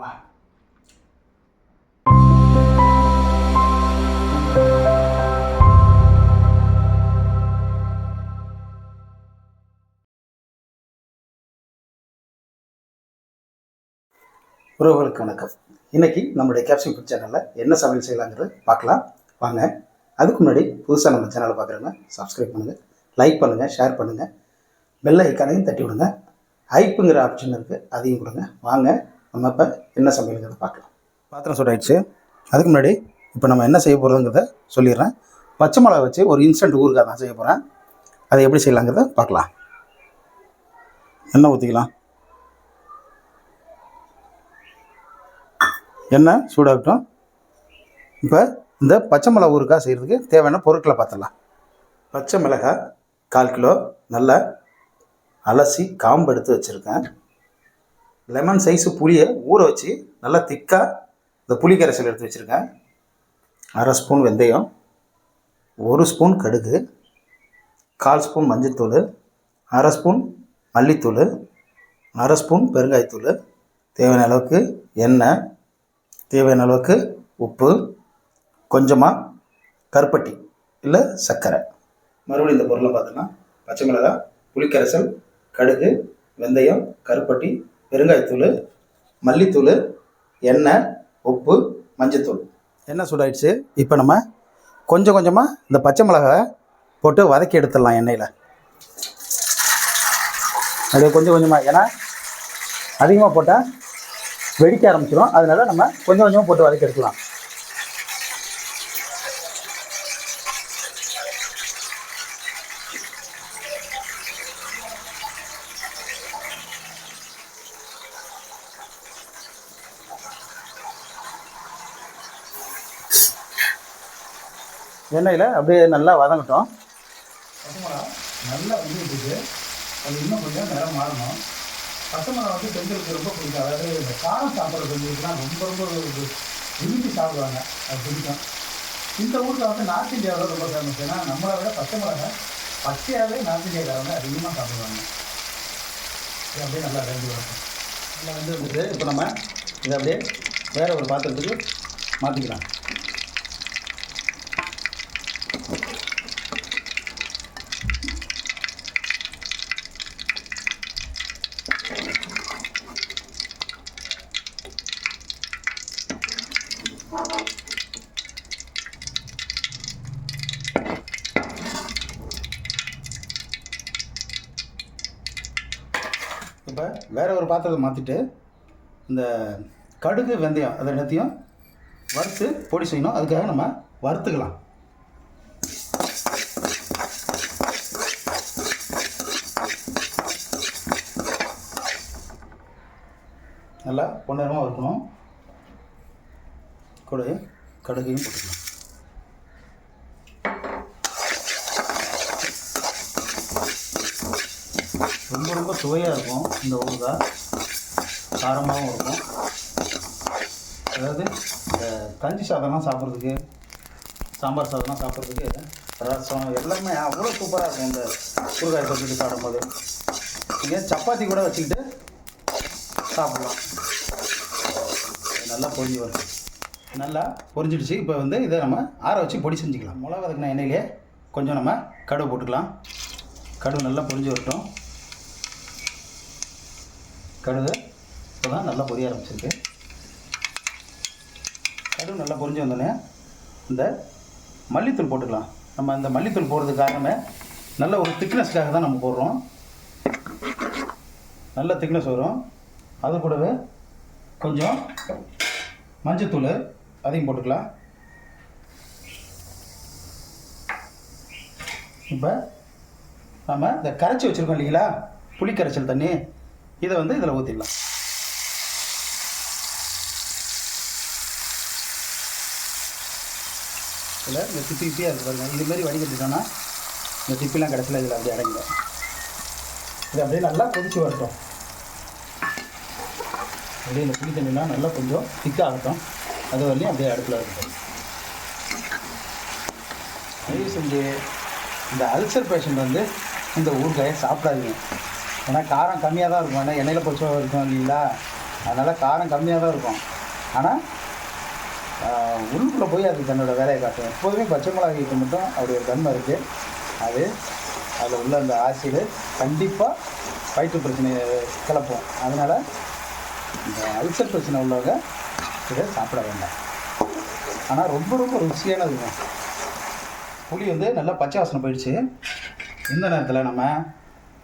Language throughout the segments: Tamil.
Bye. உறவுகளுக்கு வணக்கம். இன்னைக்கு நம்மளுடைய கேப்ஷன் ஃபுட் சேனலில் என்ன சமையல் செய்யலாங்கிறது பார்க்கலாம். வாங்க. அதுக்கு முன்னாடி புதுசாக நம்ம சேனலை பார்க்குறவங்க சப்ஸ்கிரைப் பண்ணுங்கள் லைக் பண்ணுங்கள் ஷேர் பண்ணுங்கள் பெல் ஐக்கானையும் தட்டி விடுங்க. ஹைப்புங்கிற ஆப்ஷன் இருக்குது அதையும் கொடுங்க. வாங்க. நம்ம இப்போ என்ன சமையலுங்கிறத பார்க்கலாம். பாத்திரம் சூடாயிடுச்சு. அதுக்கு முன்னாடி இப்போ நம்ம என்ன செய்ய போகிறோங்கிறத சொல்லிடுறேன். பச்சை மிளகா வச்சு ஒரு இன்ஸ்டன்ட் ஊறுகாய் தான் செய்ய போகிறேன் அதை எப்படி செய்யலாங்கிறத பார்க்கலாம். எண்ணெய் ஊற்றிக்கலாம் எண்ணெய் சூடாகட்டும். இப்போ இந்த பச்சை மிளகா ஊறுகாய் செய்கிறதுக்கு தேவையான பொருட்களை பார்த்துடலாம். பச்சை மிளகாய் கால் கிலோ நல்லா அலசி காம்பு எடுத்து வச்சுருக்கேன். லெமன் சைஸு புளியை ஊற வச்சு நல்லா திக்காக இந்த புளி கரைசல் எடுத்து வச்சுருக்கேன். அரை ஸ்பூன் வெந்தயம் ஒரு ஸ்பூன் கடுகு கால் ஸ்பூன் மஞ்சள்தூள் அரை ஸ்பூன் மல்லித்தூள் அரை ஸ்பூன் பெருங்காயத்தூள் தேவையான அளவுக்கு எண்ணெய் தேவையான அளவுக்கு உப்பு கொஞ்சமாக கருப்பட்டி இல்லை சர்க்கரை. மறுபடியும் இந்த பொருளை பார்த்தோன்னா பச்சை மிளகாய் புளிக்கரைசல் கடுகு வெந்தயம் கருப்பட்டி பெருங்காயத்தூள் மல்லித்தூள் எண்ணெய் உப்பு மஞ்சத்தூள். எண்ணெய் சூடாயிடுச்சு? இப்போ நம்ம கொஞ்சம் கொஞ்சமாக இந்த பச்சை மிளகாய் போட்டு வதக்கி எடுத்துடலாம் எண்ணெயில். அது கொஞ்சம் கொஞ்சமாக ஏன்னா அதிகமாக போட்டால் வெடிக்க ஆரம்பிச்சிடும் அதனால நம்ம கொஞ்சம் கொஞ்சமாக போட்டு வதக்கி எடுக்கலாம். எண்ணெயில் அப்படியே நல்லா வதங்கட்டும். நல்லா வந்துருக்கு அது இன்னும் கொஞ்சம் நிறம் மாறணும். பச்சை மிளகா வந்து பெண்களுக்கு ரொம்ப பிடிக்கும். அதாவது இந்த காரம் சாப்பிட்ற பெண்களுக்குலாம் ரொம்ப ரொம்ப விரும்பி சாப்பிடுவாங்க. அது பிடிக்கும். இந்த ஊரில் வந்து நார்த் இந்தியாவில் ரொம்ப ஃபேமஸ் ஏன்னா நம்மளை விட பச்சை மிளகா பச்சையாகவே நார்த் இந்தியாக்காரங்க அதிகமாக சாப்பிடுவாங்க. இது அப்படியே நல்லா வேண்டி வரும் நல்லா வந்து வந்துட்டு இப்போ நம்ம இதை அப்படியே வேறு ஒரு பாத்திரத்துக்கு மாற்றிக்கலாம் இப்போ வேற ஒரு பாத்திரத்தை மாற்றிட்டு இந்த கடுகு வெந்தயம் அதை எல்லாத்தையும் வறுத்து பொடி செய்யணும். அதுக்காக நம்ம வறுத்துக்கலாம். நல்லா பொன்னரமாக வறுக்கணும். கூட கடுகையும் போட்டுக்கலாம். ரொம்ப ரொம்ப சுவையாக இருக்கும் இந்த ஊறுகாய். காரமாகவும் இருக்கும். அதாவது இந்த கஞ்சி சாதம்லாம் சாப்பிட்றதுக்கு சாம்பார் சாதம்லாம் சாப்பிட்றதுக்கு ரசம் எல்லாமே அவ்வளோ சூப்பராக இருக்கும் இந்த ஊறுகாய் தொட்டுட்டு சாப்பிடும்போது. நீங்கள் சப்பாத்தி கூட வச்சுக்கிட்டு சாப்பிட்லாம். நல்லா பொரிஞ்சு வரும் நல்லா பொரிஞ்சிடுச்சு. இப்போ வந்து இதை நம்ம ஆற வச்சு பொடி செஞ்சுக்கலாம். மிளகா வதக்கின எண்ணெயிலே கொஞ்சம் நம்ம கடுகு போட்டுக்கலாம். கடுகு நல்லா பொரிஞ்சு வரட்டும். கடுகு. இப்போ தான் நல்லா பொரிய ஆரம்பிச்சிருக்கு. கடுகு நல்லா பொரிஞ்சு வந்தோடனே இந்த மல்லித்தூள் போட்டுக்கலாம். நம்ம இந்த மல்லித்தூள் போடுறதுக்கு காரணமே நல்ல ஒரு திக்னஸ்க்காக தான் நம்ம போடுறோம். நல்ல திக்னஸ் வரும். அது கூடவே கொஞ்சம் மஞ்சத்தூள் அதையும் போட்டுக்கலாம். இப்போ நம்ம இந்த கரைச்சி வச்சுருக்கோம் இல்லைங்களா? புளி கரைச்சல் தண்ணி. இதை வந்து இதில் ஊற்றிடலாம் இதில் இந்த திப்பி திப்பியாக இருக்குது பாருங்கள் இது மாதிரி வடிகட்டிட்டோன்னா இந்த திப்பிலாம் கடைசியில் இதில் அப்படியே அடங்கிடும். இது அப்படியே நல்லா கொதிச்சு வரட்டும். அப்படியே இந்த புளி தண்ணிலாம் நல்லா கொஞ்சம் திக்காகட்டும் அது வரலையும் அப்படியே அடுப்பில் இருக்கட்டும். தயவு செஞ்சு இந்த அல்சர் பேஷண்ட் வந்து இந்த ஊறுகாயை சாப்பிடாதீங்க. ஏன்னா காரம் கம்மியாக தான் இருக்கும். ஏன்னா எண்ணெயில் பொறிச்சா இருக்கும் இல்லைங்களா? அதனால் காரம் கம்மியாக தான் இருக்கும். ஆனால் உள்ளுக்குள்ளே போய் அது தன்னோட வேலையை காட்டும். எப்போதுமே பச்சை மிளகாய்க்கு மட்டும் அப்படி ஒரு தன்மை இருக்குது அது அதில் உள்ள அந்த ஆசிடு கண்டிப்பாக வயிற்று பிரச்சனையை கிளப்பும். அதனால் இந்த அல்சர் பிரச்சனை உள்ளவங்க இதை சாப்பிட வேண்டாம். ஆனால் ரொம்ப ரொம்ப ருசியானதுங்க. புளி வந்து நல்லா பச்சை வாசனை போயிடுச்சு. இந்த நேரத்தில் நம்ம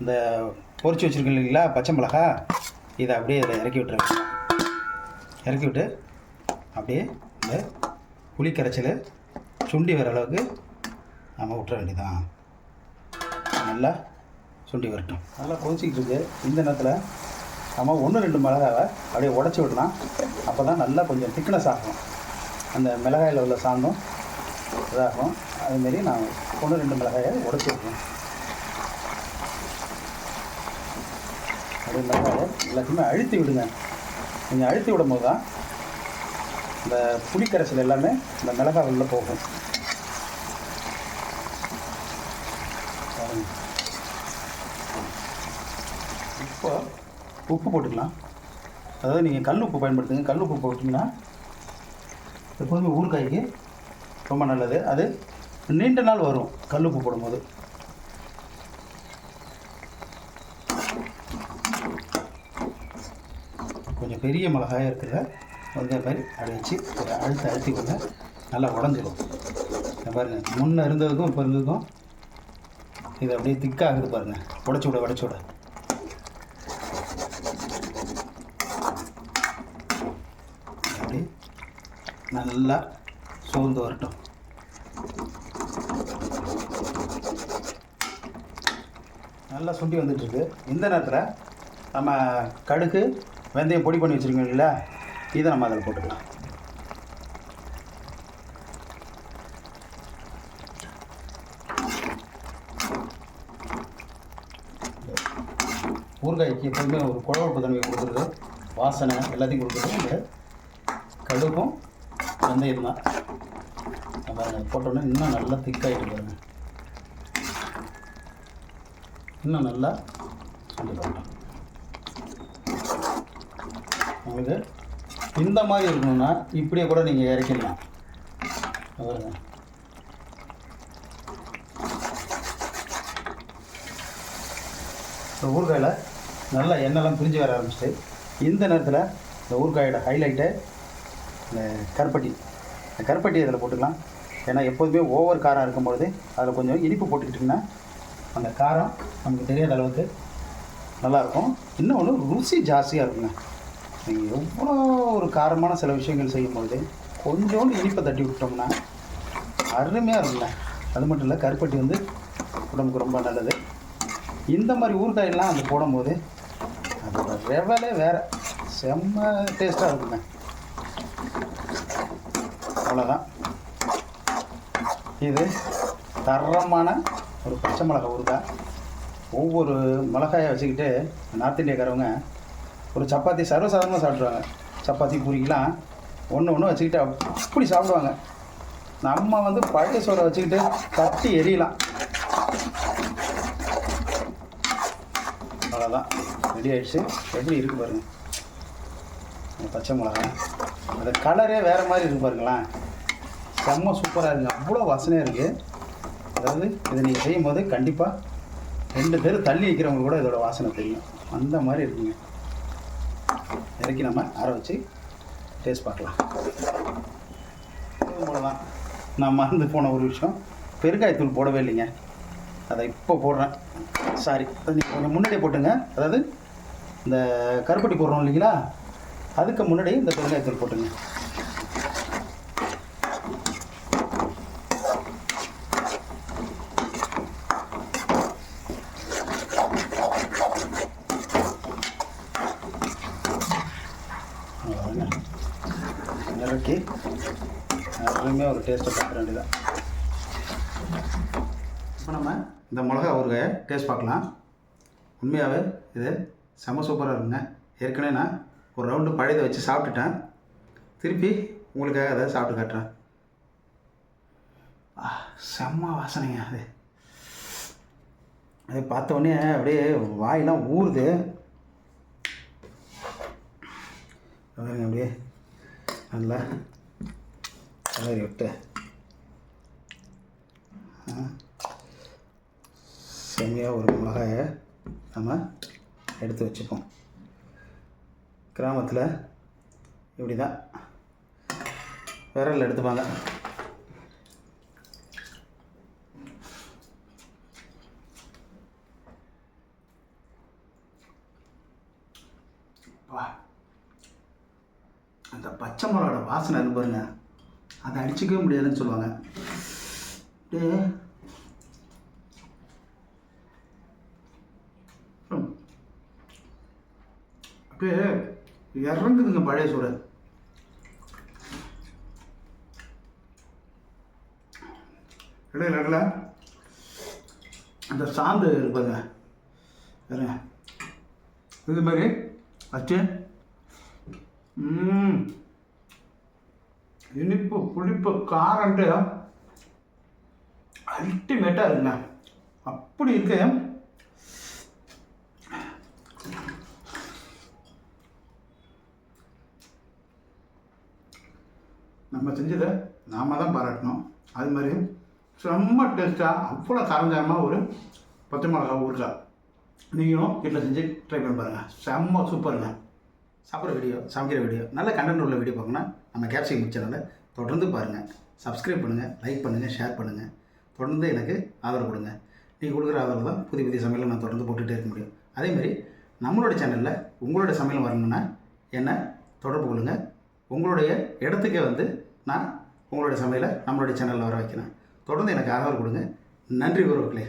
இந்த பொறிச்சு வச்சுருக்கோம் இல்லைங்களா பச்சை மிளகா. இதை அப்படியே இதில் இறக்கி விட்டுருங்க. இறக்கி விட்டு அப்படியே இந்த புளி கரைச்சல் சுண்டி வர அளவுக்கு நம்ம விட்டுற வேண்டியதான் நல்லா சுண்டி வரட்டும். நல்லா கொதிச்சிக்கிட்டு இருக்கு. இந்த நேரத்தில் நம்ம ஒன்று ரெண்டு மிளகாவை அப்படியே உடச்சி விடலாம். அப்போ தான் நல்லா கொஞ்சம் திக்னஸ் ஆகும். அந்த மிளகாயில் உள்ள சாந்தம் இதாகும். அதுமாரி நான் ஒன்று ரெண்டு மிளகாயை உடச்சி விட்றேன் எல்லாத்தையுமே அழுத்தி விடுங்க. நீங்கள் அழுத்தி விடும் போது தான் இந்த புளிக்கரைசல் எல்லாமே இந்த மிளகாய் உள்ள போகும். இப்போ உப்பு போட்டுக்கலாம். அதாவது நீங்கள் கல் உப்பு பயன்படுத்துங்க. கல் உப்பு போட்டிங்கன்னா எப்போதுமே ஊறுகாய்க்கு ரொம்ப நல்லது. அது நீண்ட நாள் வரும் கல் உப்பு போடும்போது கொஞ்சம் பெரிய மிளகாயாக இருக்கிற வந்து மாதிரி அப்படி வச்சு ஒரு அழுத்தி அழுத்தி கொள்ள நல்லா உடஞ்சிடும். இங்க பாருங்க முன்னே இருந்ததுக்கும் இப்போ இருந்ததுக்கும் இது அப்படியே திக்காகுது பாருங்க. உடச்சி விட உடச்சி விட. அப்படி நல்லா சோர்ந்து வரட்டும். நல்லா சுண்டி வந்துட்டுருக்கு இந்த நேரத்தில் நம்ம கடுகு வெந்தயம் பொடி பண்ணி வச்சுருக்கோம் இதை நம்ம அதில் போட்டுக்கலாம். ஊறுகாய்க்கு எப்போதுமே ஒரு குழவப்பு தன்மையை கொடுக்குறது வாசனை எல்லாத்தையும் கொடுக்குறது இந்த கடுகும் வெந்தயம் தான். அதை போட்டோன்னே இன்னும் நல்லா திக்காயிட்டு பாருங்க. இன்னும் நல்லா சொல்லி போட்டோம் உங்களுக்கு இந்த மாதிரி இருக்கணும்னா இப்படியே கூட நீங்கள் இறக்கிடலாம். பாருங்க இந்த ஊறுகாயில் நல்லா எண்ணெய்லாம் பிரிஞ்சு வர ஆரம்பிச்சிட்டு இந்த நேரத்தில் இந்த ஊறுகாயோட ஹைலைட்டு இந்த கருப்பட்டி. இந்த கருப்பட்டி அதில் போட்டுக்கலாம். ஏன்னா எப்போதுமே ஓவர் காரம் இருக்கும்பொழுது அதில் கொஞ்சம் இனிப்பு போட்டுக்கிட்டிங்கன்னா அந்த காரம் நமக்கு தெரியாத அளவுக்கு நல்லாயிருக்கும். இன்னொன்று ருசி ஜாஸ்தியாக இருக்குங்க. நீங்கள் எவ்வளோ ஒரு காரமான சில விஷயங்கள் செய்யும்பொழுது கொஞ்சோண்டு இனிப்பை தட்டி விட்டோம்னா அருமையாக இருக்குங்க. அது மட்டும் இல்லை கருப்பட்டி வந்து உடம்புக்கு ரொம்ப நல்லது. இந்த மாதிரி ஊறுகாயெல்லாம் அது போடும்போது அதோட ரெவலே வேறு. செம்ம டேஸ்ட்டாக இருக்குங்க. அவ்வளோதான் இது தரமான ஒரு பச்சை மிளகாய் ஊறுகாய். ஒவ்வொரு மிளகாயை வச்சுக்கிட்டு நார்த் இந்தியாக்காரவங்க ஒரு சப்பாத்தி சர்வசாதாரணமாக சாப்பிட்ருவாங்க சப்பாத்தி பூரிக்கெலாம் ஒன்று ஒன்று வச்சுக்கிட்டு அப்படி சாப்பிடுவாங்க. நம்ம வந்து பழைய சோறை வச்சுக்கிட்டு தட்டி எரியலாம். அவ்வளோதான் ரெடி ஆகிடுச்சு எப்படி இருக்கு பாருங்கள் பச்சை மிளகா அந்த கலரே வேறு மாதிரி இருக்கு பாருங்களேன். செம்ம சூப்பராக இருக்குது அவ்வளோ வாசனையாக இருக்குது அதாவது இதை நீங்கள் செய்யும் போது கண்டிப்பாக ரெண்டு பேர் தள்ளி வைக்கிறவங்க கூட இதோட வாசனை தெரியும். அந்த மாதிரி இருக்குங்க. இறக்கி நம்ம ஆற வச்சு டேஸ்ட் பார்க்கலாம். போடலாம். நான் மறந்து போன ஒரு விஷயம். பெருங்காயத்தூள் போடவே இல்லைங்க. அதை இப்போ போடுறேன். சாரி அது நீங்கள் கொஞ்சம் முன்னாடியே போட்டுங்க. அதாவது இந்த கருப்பட்டி போடுறோம் இல்லைங்களா? அதுக்கு முன்னாடி இந்த பெருங்காயத்தூள் போட்டுங்க அவ்வளவுதாங்க. இறக்கி அருமையாக ஒரு டேஸ்ட்டை பார்க்க வேண்டியதான் இப்போ நம்ம இந்த மிளகா ஊறுகாயை டேஸ்ட் பார்க்கலாம். உண்மையாகவே இது செம சூப்பராக இருக்குங்க. ஏற்கனவே நான் ஒரு ரவுண்டு பழையதை வச்சு சாப்பிட்டுட்டேன். திருப்பி உங்களுக்காக அதை சாப்பிட்டு காட்டுறேன். ஆ, செம்ம வாசனைங்க அது. அதை பார்த்த உடனே அப்படியே வாயெல்லாம் ஊறுது. அப்படியே நல்லா கலரி விட்டு. செம்மையாக ஒரு மிளகாயை நம்ம எடுத்து வச்சுப்போம். கிராமத்தில் இப்படி தான் விரல் எடுத்துப்பாங்க. வா. அந்த பச்சை மிளகாட வாசனை இருக்கு பாருங்க. அதை அடிச்சுக்கவே முடியாதுன்னு சொல்லுவாங்க. அப்படியே அப்படியே இறங்குதுங்க பழைய சோறு. இடையில இடையில. அந்த சாந்து இருப்பாங்க பாருங்க. இது மாதிரி. வச்சு. ம். இனிப்பு புளிப்பு காரன்ட்டு அல்டிமேட்டாக இருக்குங்க அப்படி இருக்கு. நம்ம செஞ்சதை நாம தான் பாராட்டணும். அது மாதிரி செம்ம டேஸ்ட்டாக அவ்வளோ காரஞ்சாரமாக ஒரு பச்சை மிளகா ஊருக்கா நீங்களும் வீட்டில் செஞ்சு ட்ரை பண்ணி பாருங்கள் செம்ம சூப்பருங்க சாப்பிட்ற வீடியோ சமைக்கிற வீடியோ நல்ல கண்டென்ட் உள்ள வீடியோ பார்க்கணும் நம்ம கேப்சிங் முக் சேனலை தொடர்ந்து பாருங்கள் சப்ஸ்கிரைப் பண்ணுங்கள் லைக் பண்ணுங்கள் ஷேர் பண்ணுங்கள் தொடர்ந்து எனக்கு ஆதரவு கொடுங்க. நீங்கள் கொடுக்குற ஆதரவு தான் புதிய புதிய சமையலை நான் தொடர்ந்து போட்டுகிட்டே இருக்க முடியும். அதேமாதிரி நம்மளோட சேனலில் உங்களோட சமையல் வரணும்னா என்னை? தொடர்பு கொள்ளுங்கள் உங்களுடைய இடத்துக்கே வந்து நான் உங்களுடைய சமையலை நம்மளுடைய சேனலில் வர வைக்கிறேன். தொடர்ந்து எனக்கு ஆதரவு கொடுங்க. நன்றி உறவுகளே